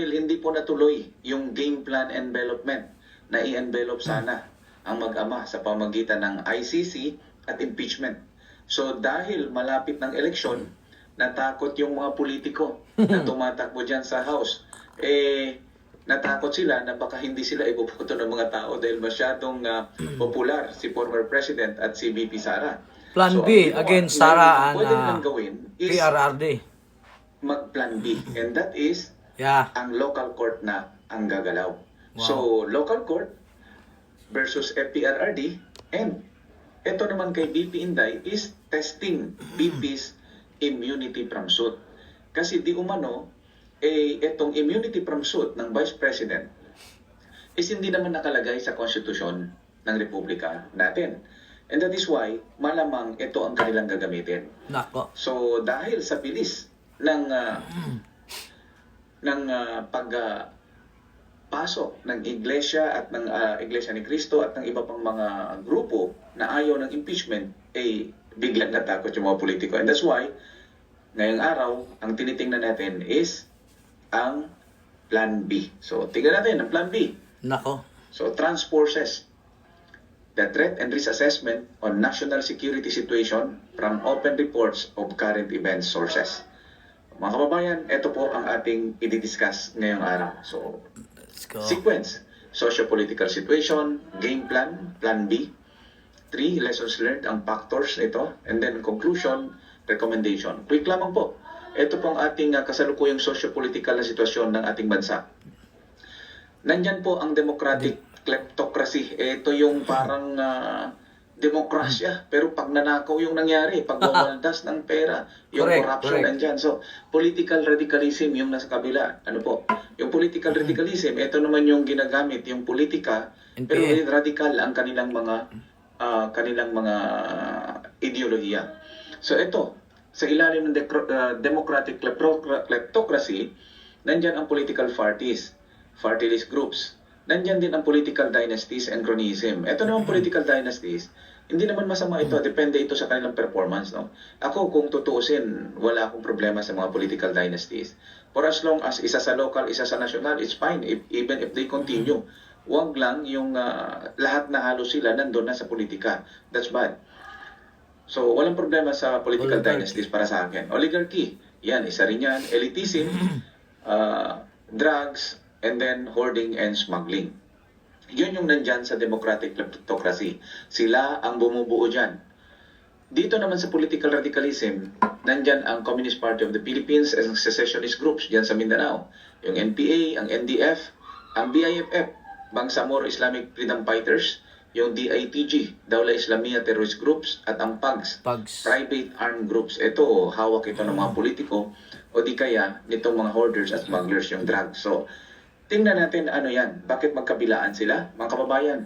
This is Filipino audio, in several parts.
dahil hindi po natuloy yung game plan envelopment na i-envelope sana ang mag-ama sa pamagitan ng ICC at impeachment. So dahil malapit ng eleksyon, natakot yung mga politiko na tumatakbo dyan sa House. Eh, natakot sila na baka hindi sila iboboto ng mga tao dahil masyadong ah, popular si former President at si VP Sara. Plan So, B ang ngayon, Sara ang and, pwede nilang gawin is PRRD. mag-plan B. And that is Yeah. ang local court na ang gagalaw. Wow. So, local court versus FPRRD and ito naman kay BP Inday is testing BP's immunity from suit. Kasi di umano, eh, itong immunity from suit ng Vice President is hindi naman nakalagay sa konstitusyon ng Republika natin. And that is why, malamang ito ang kanilang gagamitin. Nako. So dahil sa bilis ng ah, ng ah, pag pasok ng iglesia at ng ah, iglesia ni Cristo at ng iba pang mga grupo na ayaw ng impeachment ay biglang natakot yung mga politiko. And that's why ngayong araw ang tinitingnan natin is ang plan B. So tingnan natin ang plan B. Nako. So trans forces the threat and risk assessment on national security situation from open reports of current event sources. Mga kababayan, ito po ang ating i-discuss ngayong araw. So, Let's go. sequence, socio-political situation, game plan, plan B, three, lessons learned, ang factors nito, and then conclusion, recommendation. Quick lamang po. Ito po ang ating uh, kasalukuyang socio-political na sitwasyon ng ating bansa. Nandyan po ang democratic kleptocracy. Ito yung parang ah, demokrasya. Pero pag nanakaw yung nangyari, pag wamaldas ng pera, yung Correct, corruption correct. nandyan. So, political radicalism yung nasa kabila. Ano po? Yung political radicalism, ito naman yung ginagamit, yung politika, pero NPA. radical ang kanilang mga ah, kanilang mga ideolohiya. So, ito, sa ilalim ng decro- ah, democratic kleptocra- kleptocracy, nandyan ang political parties, party list groups. Nandyan din ang political dynasties and cronyism. Ito naman political dynasties, hindi naman masama ito, depende ito sa kanilang performance. No? Ako, kung tutuusin, wala akong problema sa mga political dynasties. For as long as isa sa local, isa sa national, it's fine, if, even if they continue. Huwag lang yung ah, lahat na halos sila nandun na sa politika. That's bad. So, walang problema sa political Oligarchy. dynasties para sa akin. Oligarchy, yan, isa rin yan. Elitism, uh, drugs, and then hoarding and smuggling. Yun yung nandyan sa democratic kleptocracy. Sila ang bumubuo dyan. Dito naman sa political radicalism, nandyan ang Communist Party of the Philippines and secessionist groups dyan sa Mindanao. Yung NPA, ang NDF, ang BIFF, Bangsamoro Islamic Freedom Fighters, yung DITG, Daula Islamia Terrorist Groups, at ang PAGS, Pags. private armed groups. Ito, hawak ito ng mga politiko o di kaya nitong mga hoarders at smugglers yung drugs. So, tingnan natin ano yan. Bakit magkabilaan sila? Mga kababayan,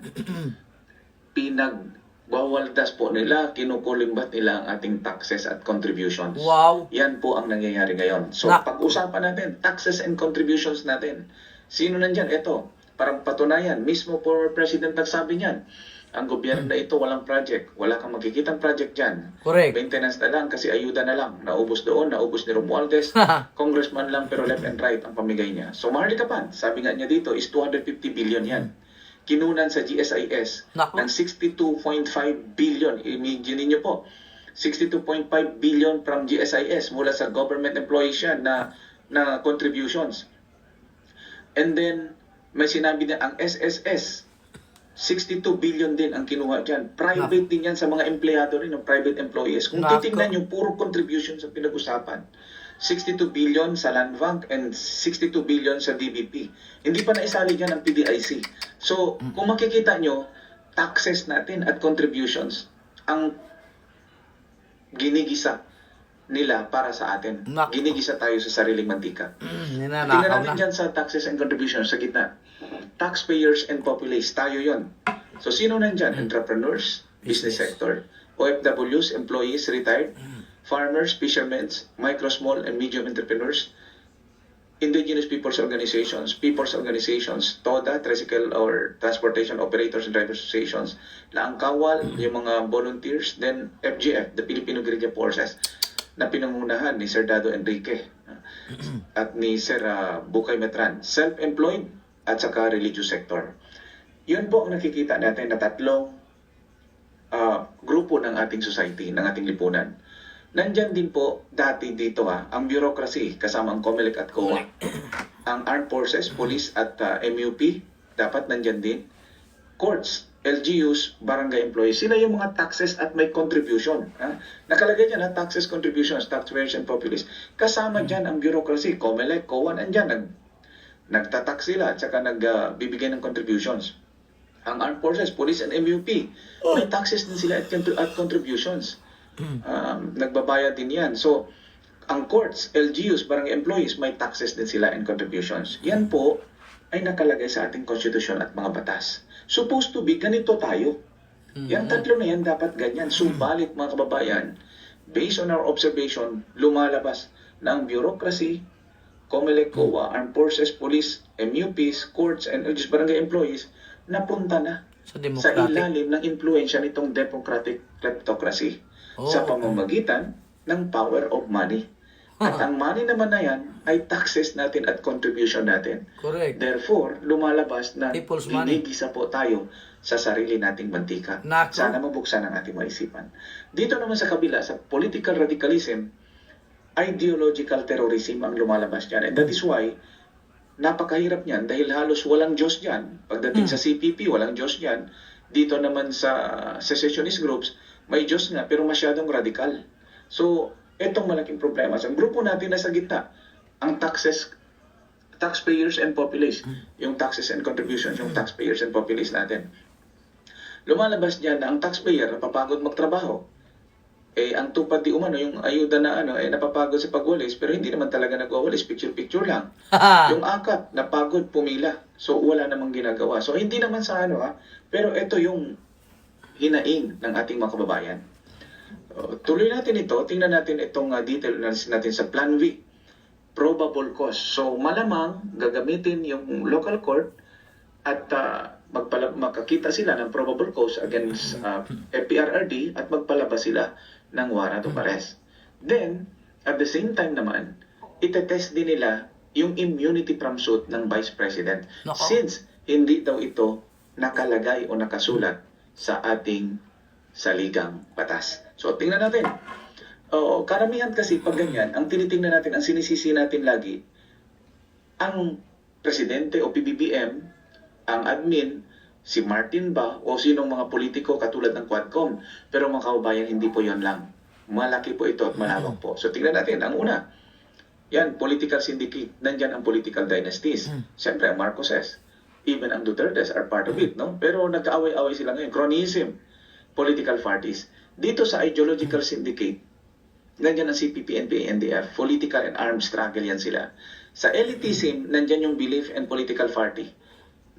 pinagwawaldas po nila, kinukulimbat nila ang ating taxes at contributions. Wow. Yan po ang nangyayari ngayon. So, Na- pag-usapan natin, taxes and contributions natin. Sino nandyan? Ito, parang patunayan. Mismo former president nagsabi niyan. Ang gobyerno na ito walang project. Wala kang makikitang project dyan. Correct. Maintenance na lang kasi ayuda na lang. Naubos doon, naubos ni Romualdez. Congressman lang pero left and right ang pamigay niya. So Maharlika Pan, sabi nga niya dito is 250 billion yan. Kinunan sa GSIS Nako. ng 62.5 billion. Imagine niyo po, 62.5 billion from GSIS mula sa government employees yan na, na contributions. And then, may sinabi na ang SSS, 62 billion din ang kinuha dyan. Private din yan sa mga empleyado rin, ng private employees. Kung titingnan yung puro contributions sa pinag-usapan, 62 billion sa Land Bank and 62 billion sa DBP. Hindi pa naisali dyan ang PDIC. So, kung makikita nyo, taxes natin at contributions ang ginigisa nila para sa atin. Ginigisa tayo sa sariling mantika. Mm, Tingnan natin na. dyan sa taxes and contributions sa gitna. Taxpayers and populace, tayo yon. So sino nandyan? Entrepreneurs, business. sector, OFWs, employees, retired, farmers, fishermen, micro, small, and medium entrepreneurs, indigenous people's organizations, people's organizations, TODA, tricycle or transportation operators and drivers associations, Laang Kawal, yung mga volunteers, then FGF, the Filipino Guerrilla Forces, na pinangunahan ni Sir Dado Enrique. at ni Sir ah, Bukay Metran, self-employed at saka religious sector. Yun po ang nakikita natin na tatlong ah, grupo ng ating society, ng ating lipunan. Nandyan din po dati dito ha, ang bureaucracy kasama ang COMELEC at COA. ang armed forces, police at ah, MUP dapat nandyan din. Courts, LGUs, barangay employees, sila yung mga taxes at may contribution. Ha? Nakalagay dyan ha, taxes, contributions, taxpayers and populace. Kasama dyan ang bureaucracy, COMELEC, COA, nandyan, nag, nagtatax sila at saka nagbibigay ng contributions. Ang armed forces, police and MUP, may taxes din sila at, at contributions. Um, nagbabayad din yan. So, ang courts, LGUs, barangay employees, may taxes din sila and contributions. Yan po ay nakalagay sa ating konstitusyon at mga batas. Supposed to be, ganito tayo. Yang tatlo na yan dapat ganyan. Subalit mga kababayan, based on our observation, lumalabas na ang bureaucracy, COMELEC, COA, Armed Forces, Police, MUPs, courts, and LGUs, barangay employees, napunta na Sa sa ilalim ng impluensya nitong democratic kleptocracy Oh, sa okay. pamamagitan ng power of money. At ang money naman na yan ay taxes natin at contribution natin. Correct. Therefore, lumalabas na ginigisa po tayo sa sarili nating mantika. Nako. Sana mabuksan ang ating maisipan. Dito naman sa kabila, sa political radicalism, ideological terrorism ang lumalabas dyan. And that is why, napakahirap niyan dahil halos walang Diyos dyan. Pagdating sa CPP, walang Diyos dyan. Dito naman sa secessionist groups, may Diyos nga pero masyadong radical. So, etong malaking problema. Sa grupo natin nasa gitna, ang taxes, taxpayers and populace, yung taxes and contributions, yung taxpayers and populace natin. Lumalabas diyan na ang taxpayer napapagod magtrabaho. Eh, ang tupad di umano, yung ayuda na ano, eh, napapagod sa pagwalis, pero hindi naman talaga nagwawalis, picture-picture lang. yung akap, napagod pumila. So, wala namang ginagawa. So, hindi naman sa ano ha, pero ito yung hinaing ng ating mga kababayan. Uh, tuloy natin ito, tingnan natin itong uh, detail natin sa Plan V, probable cause. So, malamang gagamitin yung local court at uh, magpala- makakita sila ng probable cause against uh, FPRRD at magpalabas sila ng warrant of arrest. Then, at the same time naman, itetest din nila yung immunity from suit ng Vice President. Nako. Since hindi daw ito nakalagay o nakasulat sa ating saligang batas. So, tingnan natin. Oo, karamihan kasi pag ganyan, ang tinitingnan natin, ang sinisisi natin lagi, ang presidente o PBBM, ang admin, si Martin ba o sinong mga politiko katulad ng Quadcom. Pero mga kababayan, hindi po yon lang. Malaki po ito at malawak po. So tingnan natin, ang una, yan, political syndicate. Nandyan ang political dynasties. Siyempre, ang Marcoses. Even ang Dutertes are part of it, no? Pero nagkaaway-away sila ngayon. Cronyism, political parties. Dito sa ideological syndicate, nandyan ang CPP, NPA, NDF, political and armed struggle yan sila. Sa elitism, nandyan yung belief and political party.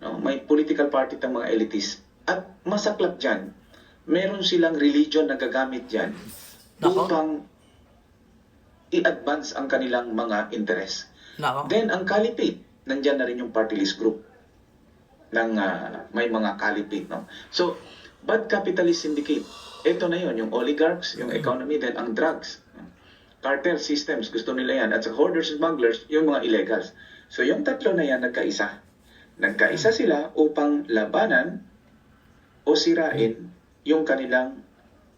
No? May political party ng mga elitist. At masaklap dyan, meron silang religion na gagamit dyan Nako. upang i-advance ang kanilang mga interes. Nako. Then, ang kalipate, nandyan na rin yung party list group ng ah, may mga kalipate. No? So, bad capitalist syndicate, ito na yon yung oligarchs, yung economy, then ang drugs. Cartel systems, gusto nila yan. At sa hoarders and smugglers, yung mga illegals. So, yung tatlo na yan, nagkaisa. Nagkaisa sila upang labanan o sirain yung kanilang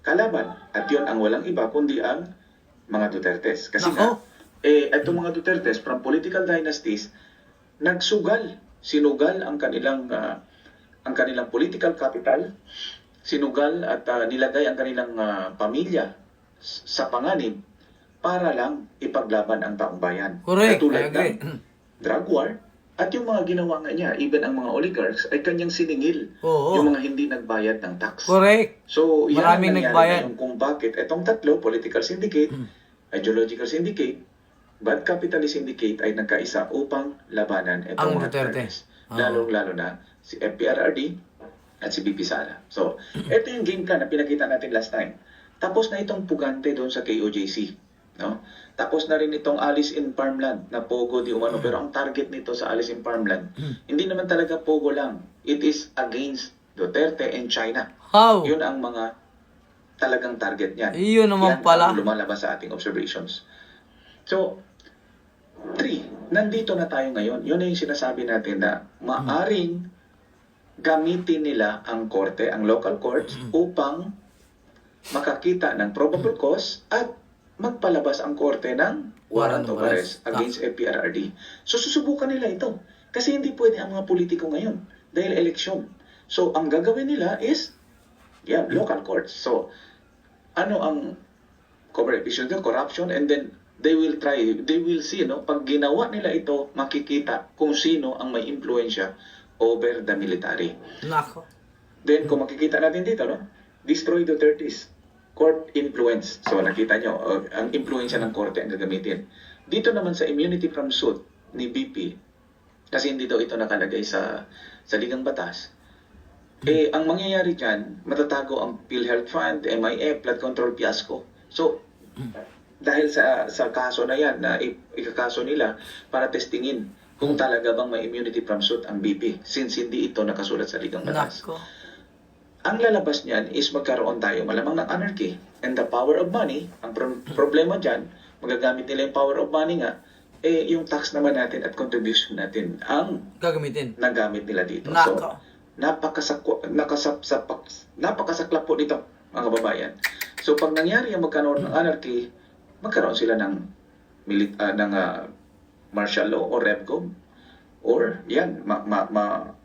kalaban. At yun ang walang iba kundi ang mga Dutertes. Kasi Nako. nga, eh, itong mga Dutertes from political dynasties, nagsugal, sinugal ang kanilang ah, ang kanilang political capital, sinugal at ah, nilagay ang kanilang ah, pamilya sa panganib para lang ipaglaban ang taong bayan. Correct. Katulad ng drug war at yung mga ginawa nga niya, even ang mga oligarchs ay kanyang siningil Oo. yung mga hindi nagbayad ng tax. Correct. So, yan Maraming ang nangyari nagbayad. ngayon kung bakit itong tatlo, political syndicate, ideological syndicate, bad capitalist syndicate ay nagkaisa upang labanan itong mga Duterte. Dutertes. Ah. Lalong-lalo na si FPRRD at si BP Sara. So, ito yung game plan na pinakita natin last time. Tapos na itong pugante doon sa KOJC. No? Tapos na rin itong Alice in Farmland na Pogo di umano. Pero ang target nito sa Alice in Farmland, hindi naman talaga Pogo lang. It is against Duterte and China. How? Yun ang mga talagang target niyan. Iyon naman Yan pala. ang lumalabas sa ating observations. So, three, nandito na tayo ngayon. Yun na yung sinasabi natin na maaring gamitin nila ang korte, ang local courts, upang makakita ng probable cause at magpalabas ang korte ng warrant of arrest against FPRRD. So susubukan nila ito. Kasi hindi pwede ang mga politiko ngayon dahil eleksyon. So ang gagawin nila is yeah, local courts. So ano ang ng corruption and then they will try, they will see, no? Pag ginawa nila ito, makikita kung sino ang may impluensya over the military. Nako. Then, kung makikita natin dito, no? Destroy Duterte's court influence. So, nakita nyo, uh, ang impluensya ng korte ang gagamitin. Dito naman sa immunity from suit ni BP, kasi hindi daw ito nakalagay sa sa ligang batas, eh, ang mangyayari dyan, matatago ang PhilHealth Fund, MIF, flood control fiasco. So, dahil sa sa kaso na yan, na ikakaso nila para testingin kung talaga bang may immunity from suit ang BP since hindi ito nakasulat sa ligang batas. Nako. Ang lalabas niyan is magkaroon tayo malamang ng anarchy and the power of money. Ang pro- problema dyan, magagamit nila yung power of money nga, eh yung tax naman natin at contribution natin ang Gagamitin. nagamit nila dito. So, Nako. napakasakwa, nakasapsapak, napakasaklap po nito, mga kababayan. So, pag nangyari ang magkaroon ng anarchy, magkaroon sila ng, milit, ah, ng ah, martial law or REVCOM. Or, yan, ma, ma, ma-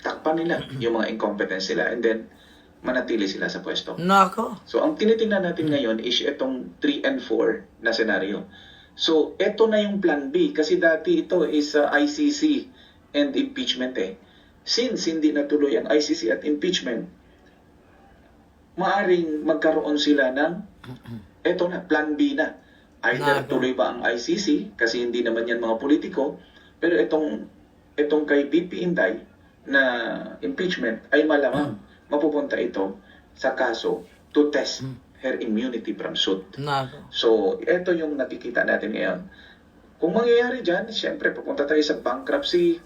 takpan nila yung mga incompetence nila and then manatili sila sa pwesto. Nako. So, ang tinitingnan natin ngayon is itong 3 and 4 na senaryo. So, ito na yung plan B kasi dati ito is uh, ICC and impeachment eh. Since hindi natuloy ang ICC at impeachment, maaring magkaroon sila ng ito na, plan B na. Either Nago. tuloy ba ang ICC kasi hindi naman yan mga politiko, pero itong itong kay BP Inday na impeachment ay malamang mapupunta ito sa kaso to test her immunity from suit. So, ito yung nakikita natin ngayon. Kung mangyayari dyan, siyempre, pupunta tayo sa bankruptcy,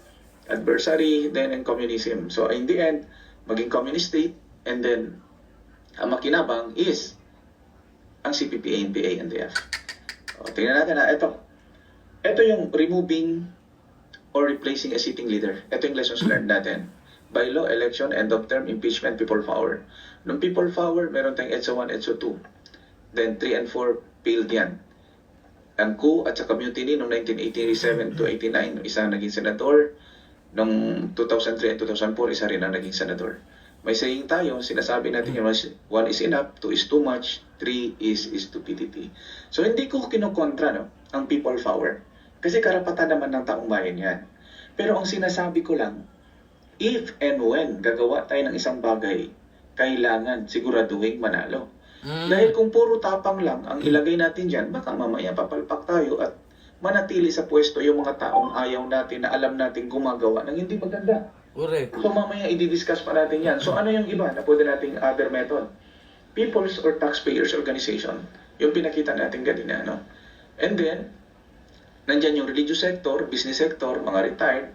adversary, then and communism. So, in the end, maging communist state, and then, ang makinabang is ang CPP, ANPA, NDF. O, tingnan natin ha, ito. Ito yung removing or replacing a sitting leader. Ito yung lessons learned natin. By law, election, end of term, impeachment, people power. Nung people power, meron tayong EDSA 1, EDSA 2. Then 3 and 4, failed yan. Ang coup at saka mutiny noong 1987 to 89, isa naging senador. Noong 2003 and 2004, isa rin ang naging senador. May saying tayo, sinasabi natin yun, one is enough, two is too much, three is stupidity. So hindi ko kinukontra no, ang people power. Kasi karapatan naman ng taong bayan yan. Pero ang sinasabi ko lang, if and when gagawa tayo ng isang bagay, kailangan siguraduhin manalo. Mm. Dahil kung puro tapang lang ang ilagay natin dyan, baka mamaya papalpak tayo at manatili sa pwesto yung mga taong ayaw natin na alam natin gumagawa ng hindi maganda. Correct. So mamaya i-discuss pa natin yan. So ano yung iba na pwede nating other method? People's or Taxpayers Organization. Yung pinakita natin kanina. No? And then, nandyan yung religious sector, business sector, mga retired,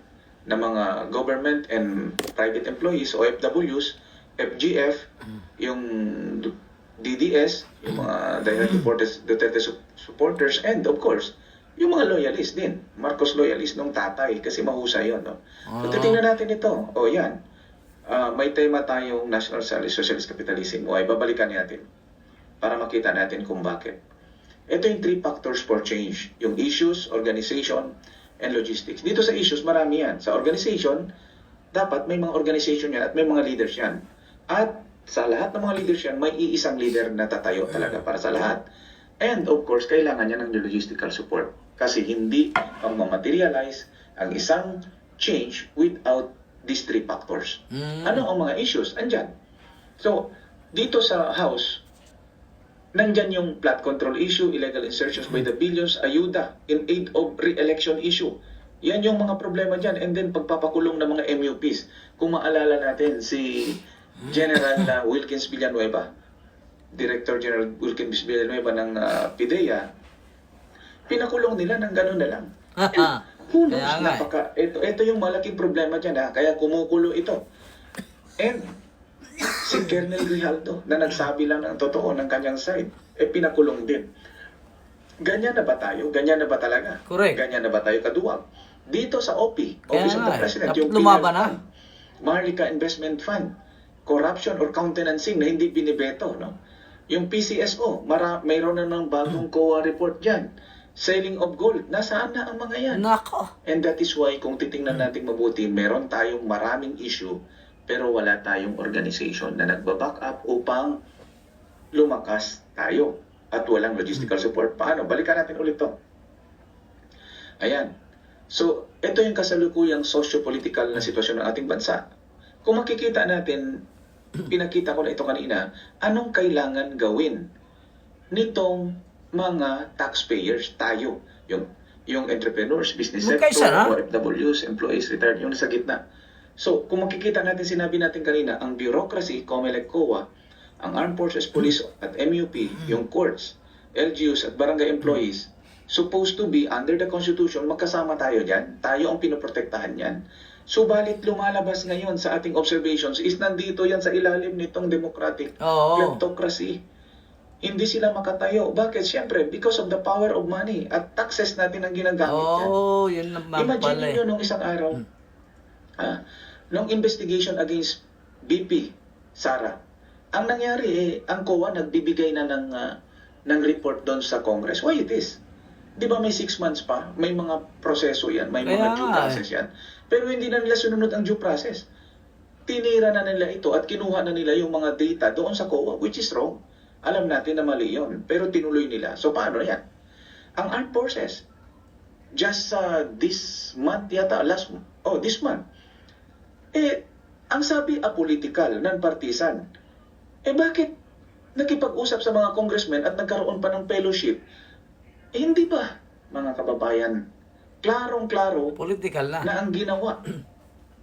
na mga government and private employees, OFWs, FGF, yung DDS, yung mga direct supporters, Duterte su- supporters, and of course, yung mga loyalist din. Marcos loyalist nung tatay kasi mahusay yun. No? So, Ah. titingnan natin ito. O yan. Ah, may tema tayong National Socialist Capitalism. O ay babalikan natin para makita natin kung bakit. Ito yung three factors for change. Yung issues, organization, and logistics. Dito sa issues, marami yan. Sa organization, dapat may mga organization yan at may mga leaders yan. At sa lahat ng mga leaders yan, may iisang leader na tatayo talaga para sa lahat. And of course, kailangan niya ng logistical support. Kasi hindi ang materialize ang isang change without these three factors. Mm. Ano ang mga issues? Andyan. So, dito sa House, nandyan yung flood control issue, illegal insertions by the billions, ayuda in aid of re-election issue. Yan yung mga problema dyan. And then pagpapakulong ng mga MUPs. Kung maalala natin si General uh, Wilkins Villanueva, Director General Wilkins Villanueva ng uh, PIDEA, pinakulong nila ng gano'n na lang. And who knows, eh. napaka, ito, ito yung malaking problema dyan ha, kaya kumukulo ito. And si Colonel Grijaldo na nagsabi lang ng totoo ng kanyang side, eh pinakulong din. Ganyan na ba tayo? Ganyan na ba talaga? Correct. Ganyan na ba tayo kaduwag? Dito sa OP, Office of the eh. President, yung lumaban PL na. Maharlika Investment Fund, corruption or countenancing na hindi binibeto, no? Yung PCSO, mara, mayroon na ng bagong COA report dyan. Selling of gold, nasaan na ang mga yan? Nako. And that is why kung titingnan natin mabuti, meron tayong maraming issue pero wala tayong organization na nagbaback up upang lumakas tayo at walang logistical support. Paano? Balikan natin ulit to. Ayan. So, ito yung kasalukuyang socio-political na sitwasyon ng ating bansa. Kung makikita natin, pinakita ko na ito kanina, anong kailangan gawin nitong mga taxpayers, tayo, yung yung entrepreneurs, business sector. OFWs, employees, retired, yung nasa gitna. So, kung makikita natin, sinabi natin kanina, ang bureaucracy, COMELEC, COA, ang Armed Forces Police at MUP, yung courts, LGUs at barangay employees, supposed to be under the Constitution, magkasama tayo dyan. Tayo ang pinoprotektahan yan. Subalit lumalabas ngayon sa ating observations is nandito yan sa ilalim nitong democratic Oo. kleptocracy. Hindi sila makatayo. Bakit? Siyempre, because of the power of money at taxes natin ang ginagamit yan. Oo, yun naman Imagine pala eh. nung isang araw, ah, nung investigation against BP, Sara, ang nangyari eh, ang COA nagbibigay na ng, ah, ng report doon sa Congress. Why it is? Di ba may six months pa? May mga proseso yan, may mga due nga eh. process yan. Pero hindi na nila sununod ang due process. Tinira na nila ito at kinuha na nila yung mga data doon sa COA, which is wrong. Alam natin na mali yun, pero tinuloy nila. So paano yan? Ang armed forces, just uh, this month yata, last oh, this month, eh, ang sabi apolitical, non-partisan. Eh bakit nakipag-usap sa mga congressmen at nagkaroon pa ng fellowship? Eh hindi ba, mga kababayan, klarong-klaro Political na. na ang ginawa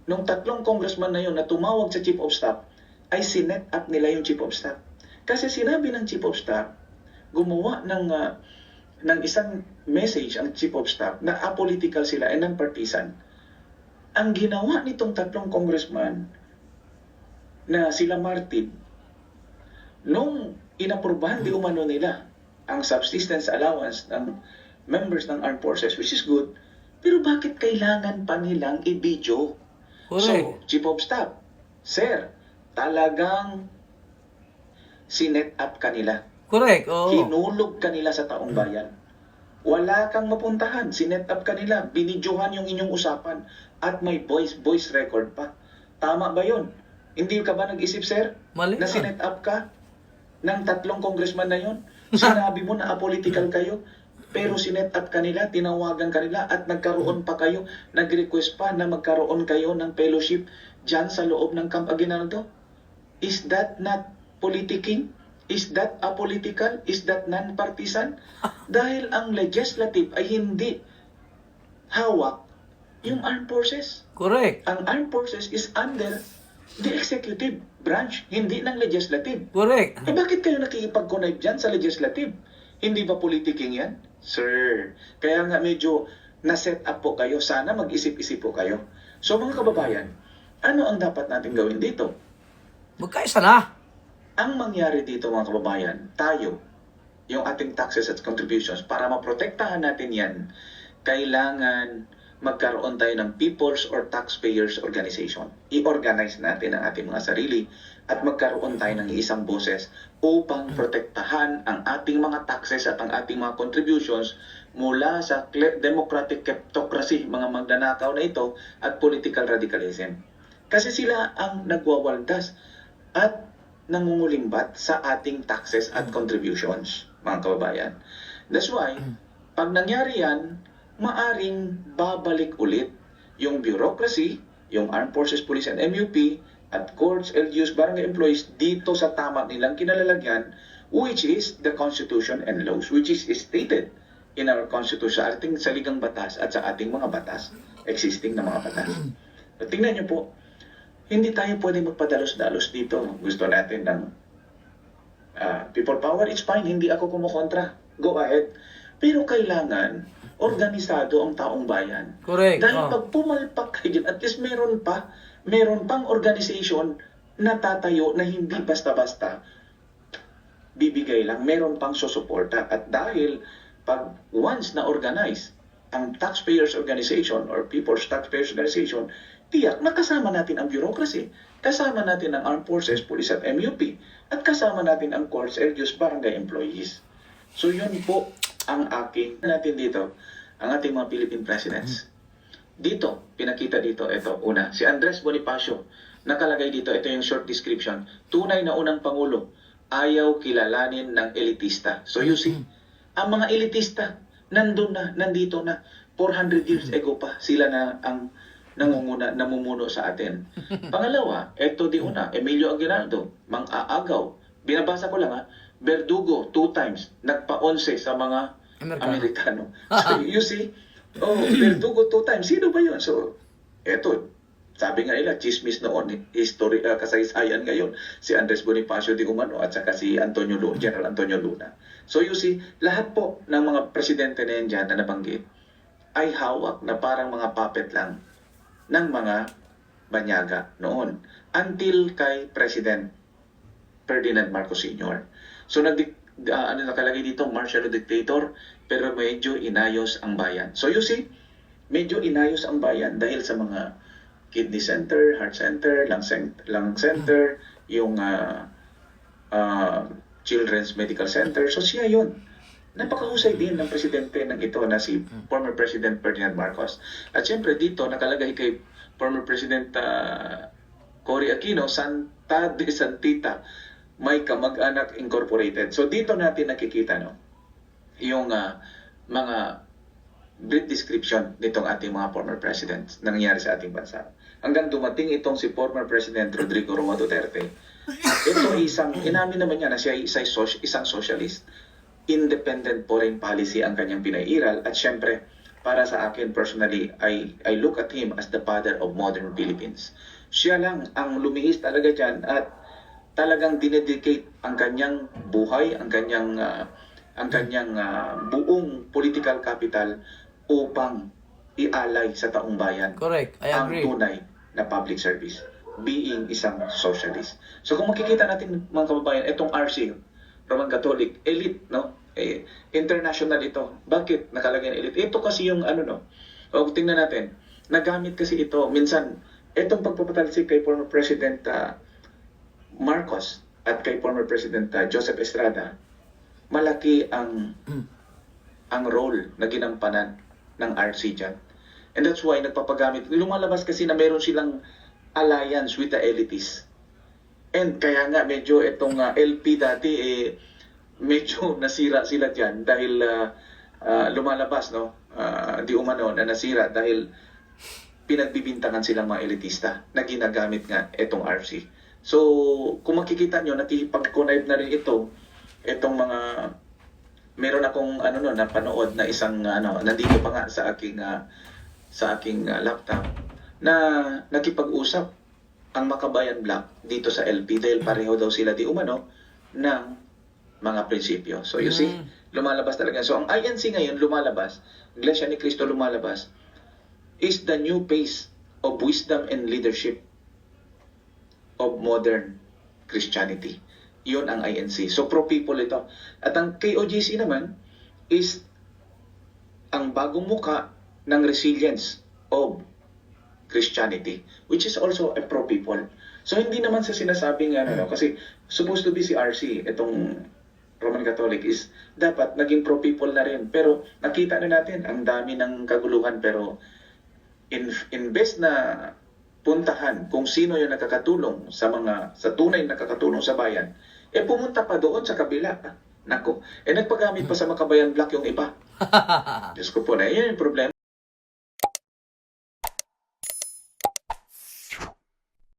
nung tatlong congressman na yun na tumawag sa chief of staff ay sinet up nila yung chief of staff. Kasi sinabi ng chief of staff, gumawa ng ah, ng isang message ang chief of staff na apolitical sila and non-partisan. Ang ginawa nitong tatlong congressman na sila Martin, nung inaprubahan di umano nila ang subsistence allowance ng members ng armed forces, which is good, pero bakit kailangan pa nilang i-video? So, Chief of Staff, Sir, talagang sinet up kanila. Correct, oo. Hinulog kanila sa taong bayan. Wala kang mapuntahan. Sinet up kanila. Binidyohan yung inyong usapan. At may voice, voice record pa. Tama ba yun? Hindi ka ba nag-isip, sir? Mali Na sinet up ka ng tatlong congressman na yun? Sinabi mo na apolitical kayo? Pero sinet up kanila, tinawagan kanila at nagkaroon pa kayo, nag-request pa na magkaroon kayo ng fellowship dyan sa loob ng Camp Aguinaldo? Is that not politicking? Is that apolitical? Is that non-partisan? Dahil ang legislative ay hindi hawak yung armed forces. Correct. Ang armed forces is under the executive branch, hindi ng legislative. Correct. Eh bakit kayo nakikipag-connect dyan sa legislative? Hindi ba politicking yan? Sir, kaya nga medyo na-set up po kayo. Sana mag-isip-isip po kayo. So mga kababayan, ano ang dapat natin gawin dito? Magkaisa na. Ang mangyari dito mga kababayan, tayo, yung ating taxes at contributions, para maprotektahan natin yan, kailangan magkaroon tayo ng People's or Taxpayers Organization. I-organize natin ang ating mga sarili at magkaroon tayo ng isang boses upang protektahan ang ating mga taxes at ang ating mga contributions mula sa democratic kleptocracy, mga magnanakaw na ito, at political radicalism. Kasi sila ang nagwawaldas at nangungulimbat sa ating taxes at contributions, mga kababayan. That's why, pag nangyari yan, maaring babalik ulit yung bureaucracy, yung Armed Forces Police and MUP, at courts, LGUs, barangay employees dito sa tama nilang kinalalagyan, which is the Constitution and laws, which is stated in our Constitution, sa ating saligang batas at sa ating mga batas, existing na mga batas. So, tingnan niyo po, hindi tayo pwede magpadalos-dalos dito. Gusto natin ng ah, people power, it's fine, hindi ako kumukontra. Go ahead. Pero kailangan, organisado ang taong bayan. Correct. Dahil Oh. pag pumalpak kayo dyan, at least meron pa, meron pang organization na tatayo na hindi basta-basta bibigay lang, meron pang susuporta. At dahil pag once na organize ang taxpayers organization or people's taxpayers organization, tiyak nakasama natin ang bureaucracy, kasama natin ang armed forces, police at MUP, at kasama natin ang courts, LGUs, barangay employees. So yun po ang aking natin dito, ang ating mga Philippine presidents. Dito, pinakita dito, ito, una, si Andres Bonifacio, nakalagay dito, ito yung short description, tunay na unang Pangulo, ayaw kilalanin ng elitista. So you see, ang mga elitista, nandun na, nandito na, 400 years ago pa, sila na ang nangunguna, namumuno sa atin. Pangalawa, ito di una, Emilio Aguinaldo, mang-aagaw. Binabasa ko lang ha, Verdugo, two times, nagpa-11 sa mga Amerikano. Amerikano. So you see, oh, Verdugo two times. Sino ba yun? So, eto, sabi nga nila, chismis noon, history, uh, kasaysayan ngayon, si Andres Bonifacio de Umano at saka si Antonio Luna, General Antonio Luna. So you see, lahat po ng mga presidente na yan dyan na nabanggit ay hawak na parang mga puppet lang ng mga banyaga noon until kay President Ferdinand Marcos Sr. So nag uh, ano nakalagay dito, martial dictator, pero medyo inayos ang bayan. So you see, medyo inayos ang bayan dahil sa mga kidney center, heart center, lung, cen- lung center, yung uh, uh, children's medical center. So siya yun. Napakahusay din ng presidente ng ito na si former President Ferdinand Marcos. At siyempre dito nakalagay kay former President uh, Cory Aquino, Santa de Santita, may kamag-anak incorporated. So dito natin nakikita no, yung uh, mga brief description nitong ating mga former presidents na nangyari sa ating bansa. Hanggang dumating itong si former President Rodrigo Roa Duterte. Ito isang, inamin naman niya na siya ay isang, soci- isang socialist. Independent foreign policy ang kanyang pinairal at syempre, para sa akin personally, I, I look at him as the father of modern Philippines. Siya lang ang lumihis talaga dyan at talagang dinedicate ang kanyang buhay, ang kanyang ah, ang kanyang ah, buong political capital upang ialay sa taong bayan Correct. I ang agree. tunay na public service being isang socialist. So kung makikita natin mga kababayan, itong RC, Roman Catholic, elite, no? Eh, international ito. Bakit nakalagay na elite? Ito kasi yung ano, no? O tingnan natin, nagamit kasi ito, minsan, itong pagpapatalsik kay former President ah, Marcos at kay former President ah, Joseph Estrada, malaki ang ang role na ginampanan ng RC dyan. And that's why nagpapagamit. Lumalabas kasi na meron silang alliance with the elitists. And kaya nga medyo itong ah, LP dati eh medyo nasira sila diyan dahil ah, ah, lumalabas no Ah, di umano na nasira dahil pinagbibintangan silang mga elitista na ginagamit nga itong RC. So, kung makikita nyo, nakikipag-connive na rin ito, itong mga, meron akong ano no, napanood na isang, ano, nandito pa nga sa aking, ah, sa aking ah, laptop, na nakipag-usap ang Makabayan Black dito sa LP dahil pareho daw sila di umano ng mga prinsipyo. So you see, Mm. lumalabas talaga. So ang INC ngayon lumalabas, Iglesia ni Cristo lumalabas, is the new pace of wisdom and leadership of modern Christianity. Yun ang INC. So pro-people ito. At ang KOJC naman is ang bagong muka ng resilience of Christianity, which is also a pro-people. So hindi naman sa sinasabing ano, no, kasi supposed to be si RC, itong Roman Catholic is dapat naging pro-people na rin. Pero nakita na natin ang dami ng kaguluhan pero in, imbes na puntahan kung sino yung nakakatulong sa mga sa tunay na nakakatulong sa bayan, eh pumunta pa doon sa kabila. Nako, eh nagpagamit pa sa Makabayan Black yung iba. Diyos ko po na, yun yung problema.